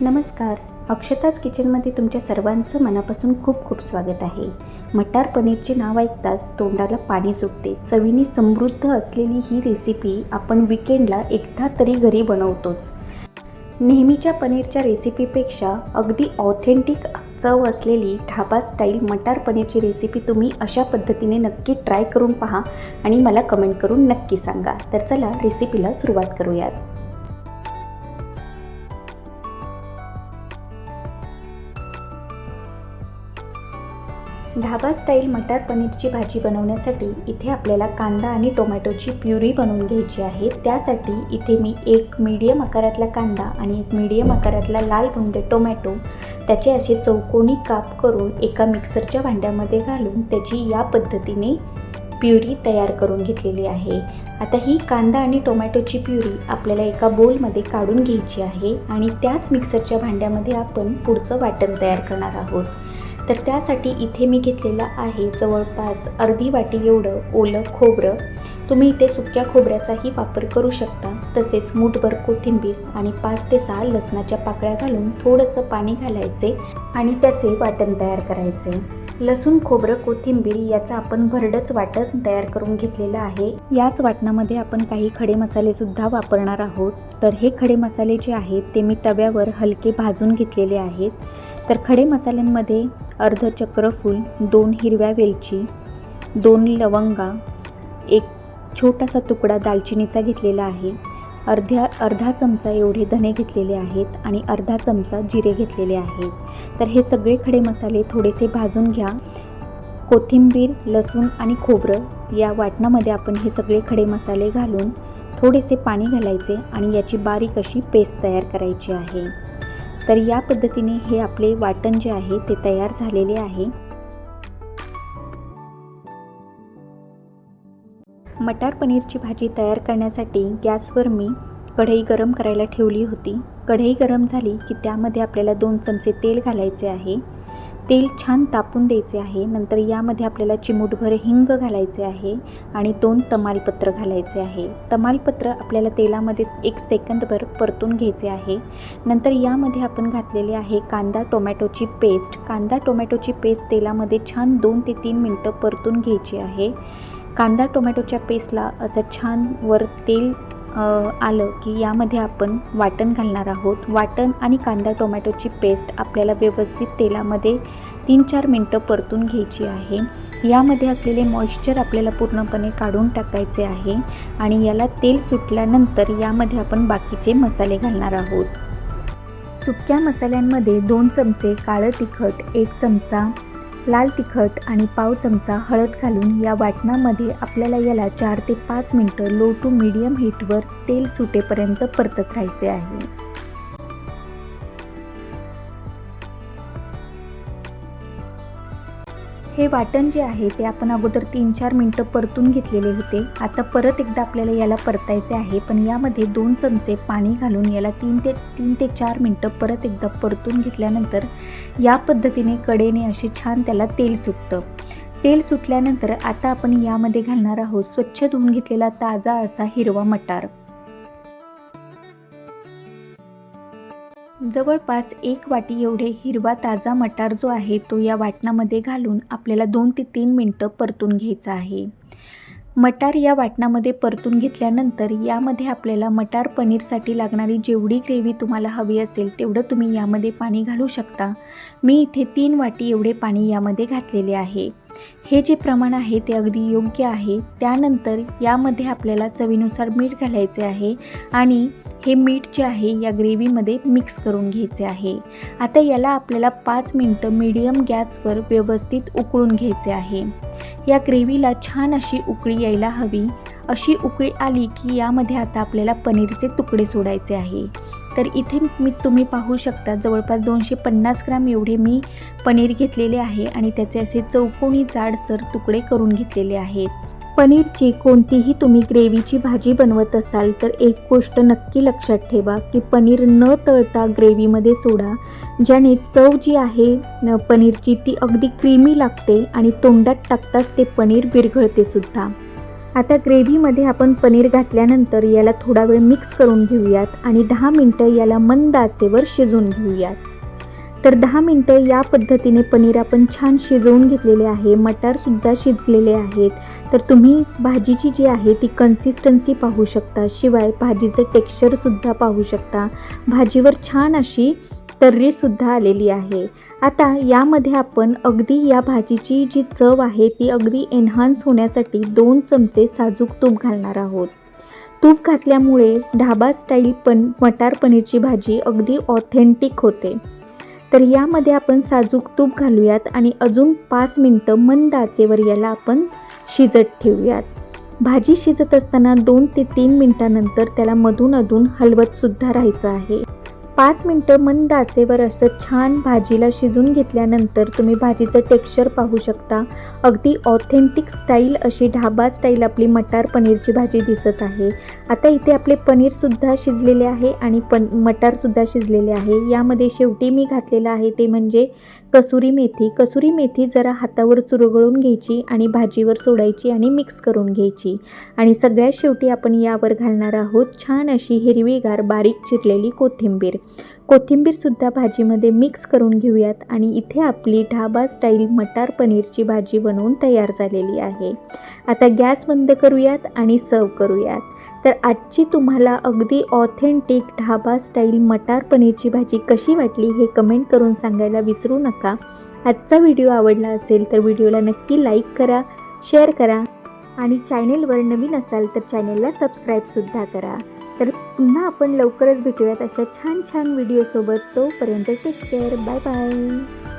नमस्कार. अक्षताच किचनमध्ये तुमच्या सर्वांचं मनापासून खूप खूप स्वागत आहे. मटार पनीरचे नाव ऐकताच तोंडाला पाणी सुटते. चवीने समृद्ध असलेली ही रेसिपी आपण विकेंडला एकदा तरी घरी बनवतोच. नेहमीच्या पनीरच्या रेसिपीपेक्षा अगदी ऑथेंटिक चव असलेली ढाबा स्टाईल मटार पनीरची रेसिपी तुम्ही अशा पद्धतीने नक्की ट्राय करून पहा आणि मला कमेंट करून नक्की सांगा. तर चला रेसिपीला सुरुवात करूयात. ढाबा स्टाईल मटार पनीरची भाजी बनवण्यासाठी इथे आपल्याला कांदा आणि टोमॅटोची प्युरी बनवून घ्यायची आहे. त्यासाठी इथे मी एक मीडियम आकारातला कांदा आणि एक मीडियम आकारातला लाल बुंदे टोमॅटो त्याचे असे चौकोनी काप करून एका मिक्सरच्या भांड्यामध्ये घालून त्याची या पद्धतीने प्युरी तयार करून घेतलेली आहे. आता ही कांदा आणि टोमॅटोची प्युरी आपल्याला एका बोलमध्ये काढून घ्यायची आहे आणि त्याच मिक्सरच्या भांड्यामध्ये आपण पुढचं वाटण तयार करणार आहोत. तर त्यासाठी इथे मी घेतलेलं आहे जवळपास अर्धी वाटी एवढं ओलं खोबरं. तुम्ही इथे सुक्या खोबऱ्याचाही वापर करू शकता तसेच मूठभर कोथिंबीर आणि पाच ते सहा लसणाच्या पाकळ्या घालून थोडंसं पाणी घालायचे आणि त्याचे वाटण तयार करायचे. लसूण खोबरं कोथिंबीर याचं आपण भरडच वाटण तयार करून घेतलेलं आहे. याच वाटणामध्ये आपण काही खडे मसाले सुद्धा वापरणार आहोत. तर हे खडे मसाले जे आहेत ते मी तव्यावर हलके भाजून घेतलेले आहेत. तर खडे मसाल्यांमध्ये अर्ध चक्रफूल दोन हिरव्या वेलची दोन लवंगा एक छोटासा तुकडा दालचिनीचा घेतलेला आहे अर्ध्या अर्धा चमचा एवढे धणे घेतलेले आहेत आणि अर्धा चमचा जिरे घेतलेले आहेत. तर हे सगळे खडे मसाले थोडेसे भाजून घ्या. कोथिंबीर लसूण आणि खोबरं या वाटणामध्ये आपण हे सगळे खडे मसाले घालून थोडेसे पाणी घालायचे आणि याची बारीक अशी पेस्ट तयार करायची आहे. तर या पद्धतीने हे आपले वाटण जे आहे ते तयार झालेले आहे. मटार पनीरची भाजी तयार करण्यासाठी गॅसवर मी कढई गरम करायला ठेवली होती. कढई गरम झाली की त्यामध्ये आपल्याला दोन चमचे तेल घालायचे आहे. तेल छान तापून द्यायचे आहे. नंतर यामध्ये आपल्याला चिमूटभर हिंग घालायचे आहे आणि दोन तमालपत्र घालायचे आहे. तमालपत्र आपल्याला तेलामध्ये एक सेकंदभर परतून घ्यायचे आहे. नंतर यामध्ये आपण घातलेले आहे कांदा टोमॅटोची पेस्ट. कांदा टोमॅटोची पेस्ट तेलामध्ये छान दोन ते तीन मिनटं परतून घ्यायची आहे. कांदा टोमॅटोच्या पेस्टला असं छान वर तेल आलं की यामध्ये आपण वाटण घालणार आहोत. वाटण आणि कांदा टोमॅटोची पेस्ट आपल्याला व्यवस्थित तेलामध्ये तीन चार मिनटं परतून घ्यायची आहे. यामध्ये असलेले मॉइश्चर आपल्याला पूर्णपणे काढून टाकायचे आहे आणि याला तेल सुटल्यानंतर यामध्ये आपण बाकीचे मसाले घालणार आहोत. सुक्या मसाल्यांमध्ये दोन चमचे काळं तिखट एक चमचा लाल तिखट आणि पाव चमचा हळद घालून या वाटणामध्ये आपल्याला याला चार ते पाच मिनटं लो टू मीडियम हीटवर तेल सुटेपर्यंत परतत राहायचे आहे. हे वाटण जे आहे ते आपण अगोदर तीन चार मिनटं परतून घेतलेले होते. आता परत एकदा आपल्याला याला परतायचे आहे. पण यामध्ये दोन चमचे पाणी घालून याला तीन ते तीन ते चार मिनटं परत एकदा परतून घेतल्यानंतर या पद्धतीने कडेने असे छान त्याला तेल सुटतं. तेल सुटल्यानंतर आता आपण यामध्ये घालणार आहोत स्वच्छ धुवून घेतलेला ताजा असा हिरवा मटार. जवळपास एक वाटी एवढे हिरवा ताजा मटार जो आहे तो या वाटणामध्ये घालून आपल्याला दोन ते तीन मिनटं परतून घ्यायचा आहे. मटार या वाटणामध्ये परतून घेतल्यानंतर यामध्ये आपल्याला मटार पनीरसाठी लागणारी जेवढी ग्रेव्ही तुम्हाला हवी असेल तेवढं तुम्ही यामध्ये पाणी घालू शकता. मी इथे तीन वाटी एवढे पाणी यामध्ये घातलेले आहे. हे जे प्रमाण आहे ते अगदी योग्य आहे. त्यानंतर यामध्ये आपल्याला चवीनुसार मीठ घालायचे आहे आणि हे मीठ जे आहे या ग्रेव्हीमध्ये मिक्स करून घ्यायचे आहे. आता याला आपल्याला पाच मिनटं मीडियम गॅसवर व्यवस्थित उकळून घ्यायचे आहे. या ग्रेव्हीला छान अशी उकळी यायला हवी. अशी उकळी आली की यामध्ये आता आपल्याला पनीरचे तुकडे सोडायचे आहे. तर इथे मी तुम्ही पाहू शकता जवळपास दोनशे पन्नास ग्राम एवढे मी पनीर घेतलेले आहे आणि त्याचे असे चौकोनी जाडसर तुकडे करून घेतलेले आहेत. पनीरची कोणतीही तुम्ही ग्रेव्हीची भाजी बनवत असाल तर एक गोष्ट नक्की लक्षात ठेवा की पनीर न तळता ग्रेव्हीमध्ये सोडा ज्याने चव जी आहे पनीरची ती अगदी क्रीमी लागते आणि तोंडात टाकताच ते पनीर विरघळते सुद्धा. आता ग्रेव्हीमध्ये आपण पनीर घातल्यानंतर याला थोडा वेळ मिक्स करून घेऊयात आणि दहा मिनटं याला मंद आचेवर शिजवून घेऊयात. तर दहा मिनटं या पद्धतीने पनीर आपण छान शिजवून घेतलेले आहे मटारसुद्धा शिजलेले आहेत. तर तुम्ही भाजीची जी आहे ती कन्सिस्टन्सी पाहू शकता शिवाय भाजीचं टेक्स्चरसुद्धा पाहू शकता. भाजीवर छान अशी तर्रीसुद्धा आलेली आहे. आता यामध्ये आपण अगदी या भाजीची जी चव आहे ती अगदी एन्हान्स होण्यासाठी दोन चमचे साजूक तूप घालणार आहोत. तूप घातल्यामुळे ढाबा स्टाईल पण मटार पनीरची भाजी अगदी ऑथेंटिक होते. तर यामध्ये आपण साजूक तूप घालूयात आणि अजून पाच मिनटं मंद आचेवर याला आपण शिजत ठेवूयात. भाजी शिजत असताना दोन ते तीन मिनटानंतर त्याला मधून अधून हलवतसुद्धा राहायचं आहे. पाच मिनटं मंद आचेवर असं छान भाजीला शिजून घेतल्यानंतर तुम्ही भाजीचं टेक्स्चर पाहू शकता. अगदी ऑथेंटिक स्टाईल अशी ढाबा स्टाईल आपली मटार पनीरची भाजी दिसत आहे. आता इथे आपले पनीरसुद्धा शिजलेले आहे आणि पण मटारसुद्धा शिजलेले आहे. यामध्ये शेवटी मी घातलेलं आहे ते म्हणजे कसुरी मेथी. कसुरी मेथी जरा हातावर चुरगळून घ्यायची आणि भाजीवर सोडायची आणि मिक्स करून घ्यायची. आणि सगळ्यात शेवटी आपण यावर घालणार आहोत छान अशी हिरवीगार बारीक चिरलेली कोथिंबीर. कोथिंबीरसुद्धा भाजीमध्ये मिक्स करून घेऊयात आणि इथे आपली ढाबा स्टाईल मटार पनीरची भाजी बनवून तयार झालेली आहे. आता गॅस बंद करूयात आणि सर्व करूयात. तर आजची तुम्हाला अगदी ऑथेंटिक ढाबा स्टाईल मटार पनीरची भाजी कशी वाटली हे कमेंट करून सांगायला विसरू नका. आजचा व्हिडिओ आवडला असेल तर व्हिडिओला नक्की लाईक करा शेअर करा आणि चॅनेलवर नवीन असाल तर चॅनेलला सबस्क्राईबसुद्धा करा. तर पुन्हा आपण लवकरच भेटूयात अशा छान छान व्हिडिओसोबत. तोपर्यंत टेक केअर बाय बाय